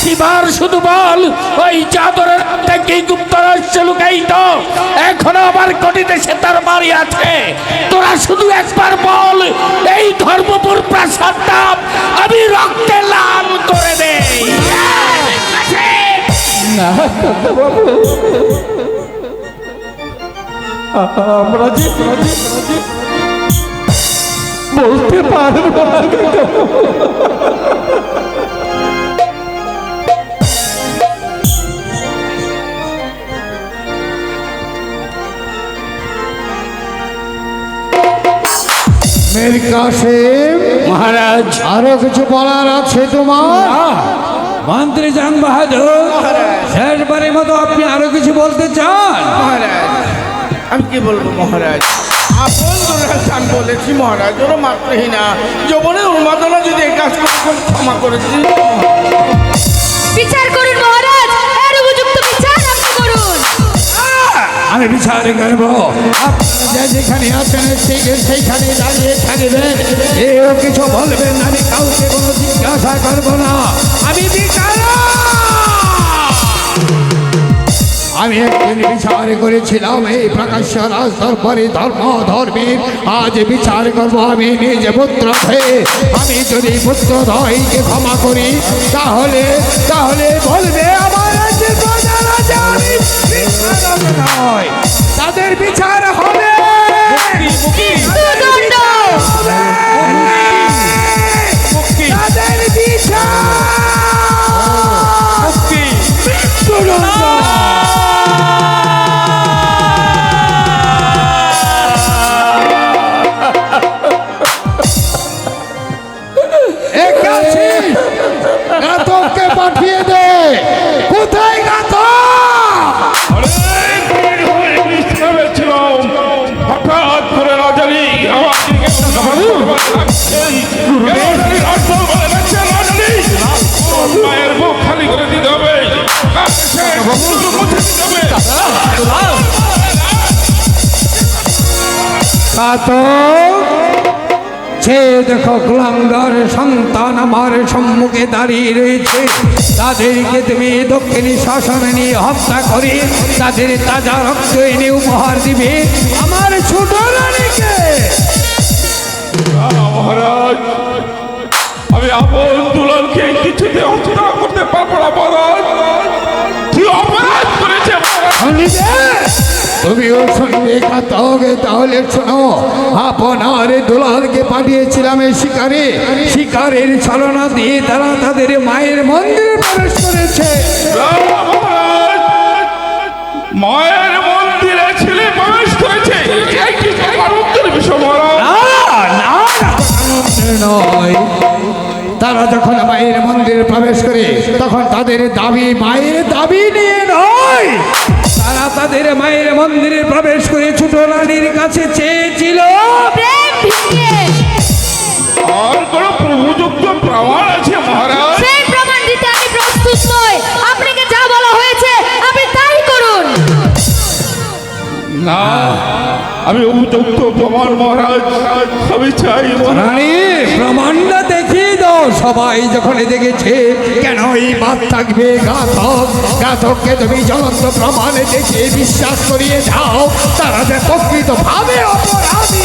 একটিবার শুধু বল, ওই চাদরের থেকে গুপ্তরহস্য লুকাইত এখনও আমার কটিতে সে তার বাড়ি আছে। তোরা শুধু একবার বল, এই ধর্মপুর প্রাসাদটা আমি রক্তে লাল করে দেই। বলতে পারব না। মের কাসেম মহারাজ। আরও কিছু বলার আছে তোমার? মন্ত্রী জান বাহাদুর শেষবারের মতো আপনি আরও কিছু বলতে চান? মহারাজ আমি কি বলব মহারাজ? আপন দুর্গাস্থান বলেছি মহারাজ ওরা মাত্রহীনা যৌবনের উন্মাদনা যদি এই কাজ করে ক্ষমা করেছি বিচার করুন মহারাজ। আমি বিচার করব। যেখানে আছেন সেইখানে দাঁড়িয়ে থাকবেন। কেউ কিছু বলবেন আমি কাউকে কোনো জিজ্ঞাসা করব না। আমি বিচার আমি একদিন বিচার করেছিলাম এই প্রকাশ্য রাজ দরবারে ধর্ম ধর্মের আজ বিচার করব আমি নিজ পুত্র আমি যদি পুত্র ধয়কে ক্ষমা করি, তাহলে তাহলে বলবে আমার আমি নয়। তাদের বিচার হবে। ঘাতক সে দেখো কুলাঙ্গার সন্তান আমার সম্মুখে দাঁড়িয়ে রয়েছে। তাদেরকে তুমি দক্ষিণী শাসন নিয়ে হত্যা করে, তাদের তাজা রক্ত এনে উপহার দিবে আমার ছোট রানীকে। মহারাজ, আমি আপন দুলালকে কিছুতে হত্যা করতে পারব না, মহারাজ। তুমিও শুনবে ঘাতক তাহলে শোনো আপনার দুলালকে পাঠিয়েছিলাম এই শিকারে। শিকারের ছলনা দিয়ে তারা তাদের মায়ের মন্দিরে প্রবেশ করেছে। মায়ের মন্দিরে ছেলে প্রবেশ করেছে। নয়। তারা যখন মায়ের মন্দিরে প্রবেশ করে তখন তাদের দাবি মায়ের দাবি নিয়ে নয়। তারা তাদের মায়ের মন্দিরে প্রবেশ করে ছোট রানীর কাছে চেয়েছিল। প্রেম আর কোন প্রভুযুক্ত প্রমাণ আছে মহারাজ? সেই প্রমাণ দিতে আমি প্রস্তুত নই। আপনাকে যা বলা হয়েছে আপনি তাই করুন। না আমি উপযুক্ত প্রমাণ মহারাজ আমি চাই রানী দাও সবাই যখন দেখেছে কেন এই বাদ থাকবে ঘাতক? ঘাতককে তুমি জ্বলন্ত প্রমাণে দেখে বিশ্বাস করিয়ে যাও তারা যে প্রকৃত ভাবে অপরাধী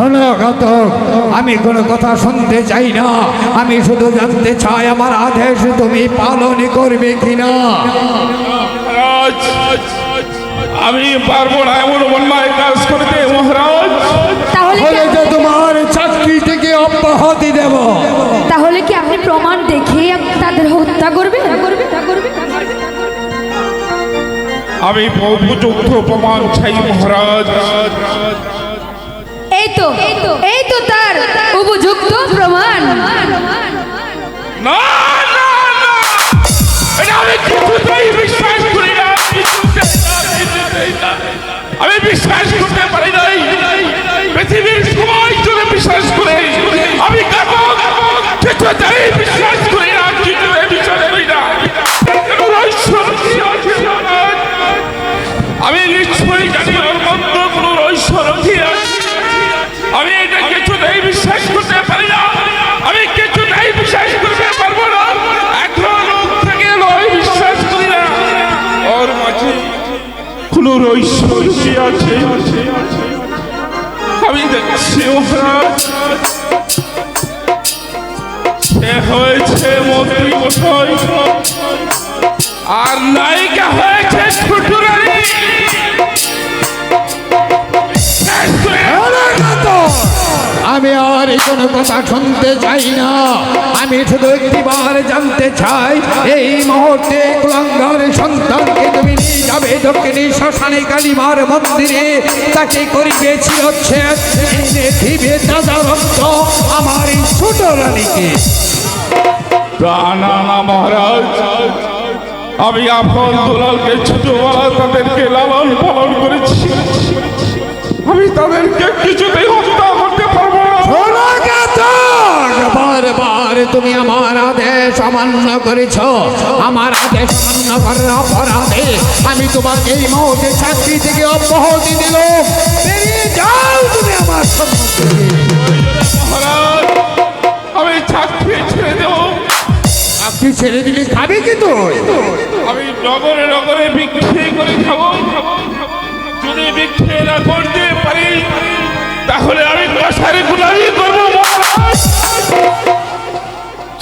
শোনো আমি কোনো কথা শুনতে চাই না। আমি শুধু জানতে চাই আমার আদেশ তুমি পালন করবে কিনা? আমি পারব না এমন অন্যায় কাজ করতে মহারাজ। তাহলে যে তোমার চাকরি থেকে অব্যাহতি দেব। তাহলে কি আপনি প্রমাণ দেখে তাদের হত্যা করবেন? আমি উপযুক্ত প্রমাণ চাই মহারাজ। তো এই তো তার উপযুক্ত প্রমাণ। না আমি বিশ্বাস করি না। আমি করতে পারি নাই। পৃথিবীর সময় বিশ্বাস করে আমি কাকু কিছুতেই বিশ্বাস সে হয়েছে মন্ত্রী মশাই আর নায়িকা হয়েছে আমি আর কোনো কথা শুনতে চাই না। আমি শুধু একটিবার জানতে চাই, এই মুহূর্তে দক্ষিণী শ্মশানে কালীমার মন্দিরে, তাকে এনে দিবে দাদা রক্ত আমার এই ছোট রানীকে। মহারাজ, আমি আপন দুলালকে ছোটবেলা তাদেরকে লালন পালন করেছি। আমি তাদেরকে কিছুতেই হত্যা তুমি আমার আদেশ অমান্য করেছ। আমার আদেশ অমান্য করার অপরাধে আমি তোমাকে এই মুহূর্তে চাকরি থেকে অব্যাহতি দিল। বেরিয়ে যাও তুমি আমার আমি চাকরি ছেড়ে দেবো। চাকরি ছেড়ে দিলে খাবে কি তুই আমি নগরে নগরে বিক্রি করে খাব। যদি বিক্রি না করতে পারি তাহলে আমি কষারে গুলামি করব মহারাজ।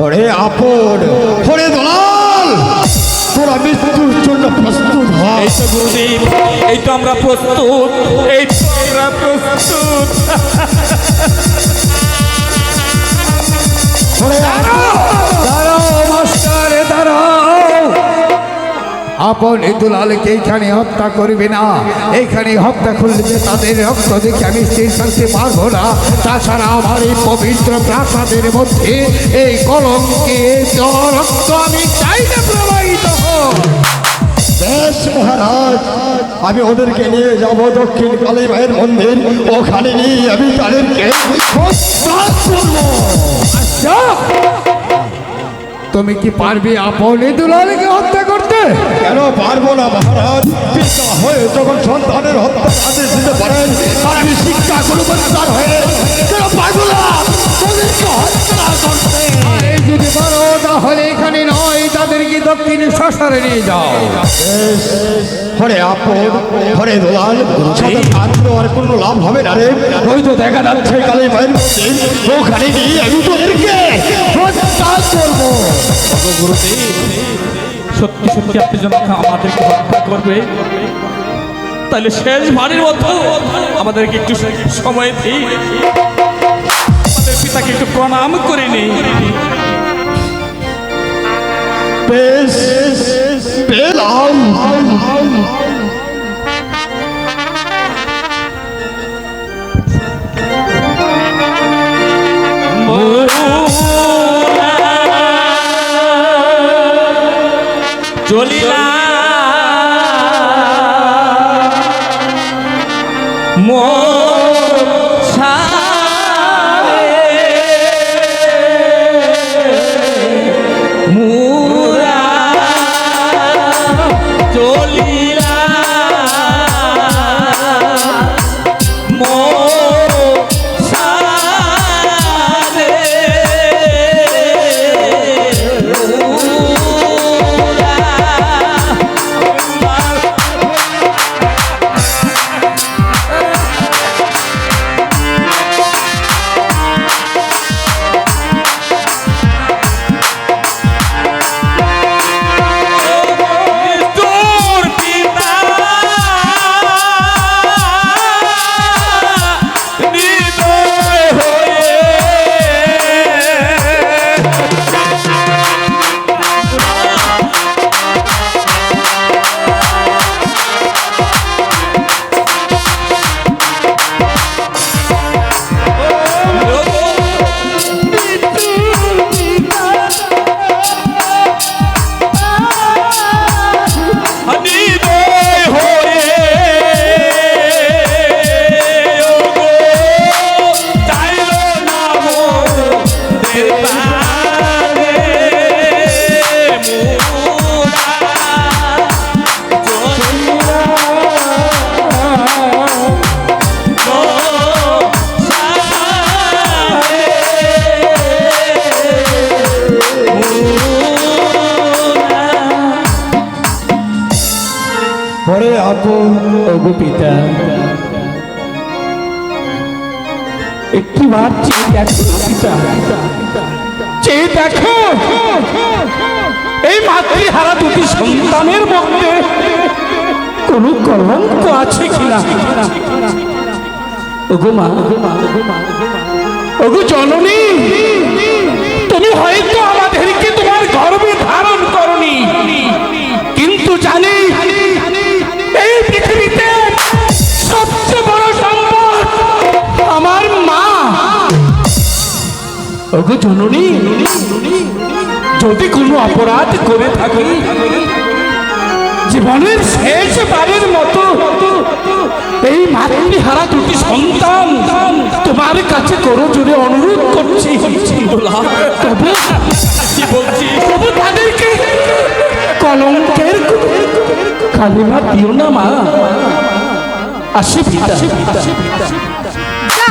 হরে আপন হরে দলাল তোরা মৃত্যুর জন্য প্রস্তুত হয় এই তো গুরুদেব এই তো আমরা প্রস্তুত এই তো আমরা প্রস্তুত। আপন দুলালকে এইখানে হত্যা করবে না। এইখানে হত্যা করলে তাদের রক্ত দেখে আমি স্থির থাকতে পারব না। তাছাড়া আমার এই পবিত্র প্রাসাদের মধ্যে এই কলঙ্কে রক্ত আমি চাই না প্রবাহিত বেশ মহারাজ আমি ওদেরকে নিয়ে যাব দক্ষিণ কালী মায়ের মন্দির। ওখানে নিয়ে আমি তাদেরকে। তুমি কি পারবে আপন দুলালকে হত্যা করতে? কেন পারব না, মহারাজ? পিতা হয়ে যখন সন্তানের হত্যা আদেশ দিতে পারেন আর আমি শিক্ষা গুরু হয়ে কেন পারব না? দক্ষিণে শ্মশানে নিয়ে যাও। হরে আপন হরে দোলাল কাঁদলো আর কোনো লাভ হবে না রে। ওই তো দেখা যাচ্ছে কালী মন্দির ওখানে গিয়ে আমি তোদেরকে হত্যা করব। সত্যি সত্যি আপনি যেন আমাদেরকে হত্যা করবে। তাহলে শেষ ভারির মতো আমাদেরকে একটু সময় দিই। আমাদের পিতাকে একটু প্রণাম করে নিই। পেলাম। চলিলা মোর পিতা একটি বার চেয়ে দেখো এই মাতৃহারা দুটি সন্তানের মধ্যে কোন কলঙ্ক আছে কিনা? জননী, তুমি হয়তো আমাদেরকে তোমার গর্বে ধারণ ওগো জননী যদি কোনো অপরাধ করে থাকি জীবনের শেষ বারের মতো এই মাতৃহারা দুটি সন্তান তোমার কাছে করো জোরে অনুরোধ করছি। তবু কি তবু তাদেরকে কলঙ্কের কালিমা দিও না মা। আসি পিতা যা